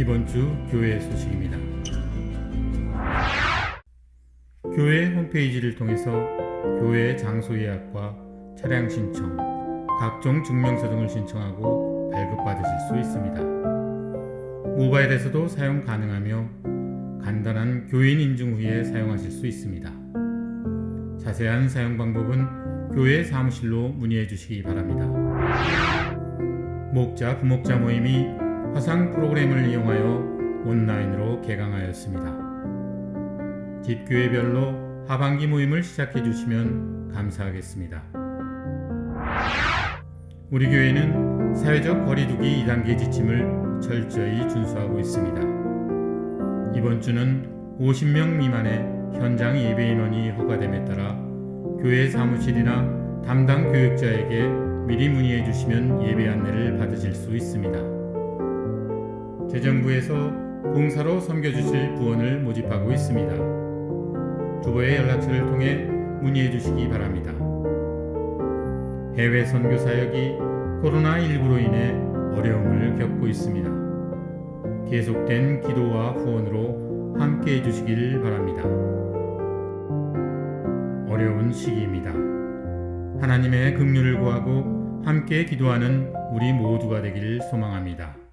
이번 주 교회 소식입니다. 교회 홈페이지를 통해서 교회 장소 예약과 차량 신청, 각종 증명서 등을 신청하고 발급받으실 수 있습니다. 모바일에서도 사용 가능하며 간단한 교인 인증 후에 사용하실 수 있습니다. 자세한 사용 방법은 교회 사무실로 문의해 주시기 바랍니다. 목자 부목자 모임이 화상 프로그램을 이용하여 온라인으로 개강하였습니다. 집교회별로 하반기 모임을 시작해 주시면 감사하겠습니다. 우리 교회는 사회적 거리두기 2단계 지침을 철저히 준수하고 있습니다. 이번 주는 50명 미만의 현장 예배 인원이 허가됨에 따라 교회 사무실이나 담당 교육자에게 미리 문의해 주시면 예배 안내를 받으실 수 있습니다. 재정부에서 봉사로 섬겨주실 부원을 모집하고 있습니다. 주보의 연락처를 통해 문의해 주시기 바랍니다. 해외 선교 사역이 코로나19로 인해 어려움을 겪고 있습니다. 계속된 기도와 후원으로 함께 해 주시길 바랍니다. 어려운 시기입니다. 하나님의 긍휼을 구하고 함께 기도하는 우리 모두가 되길 소망합니다.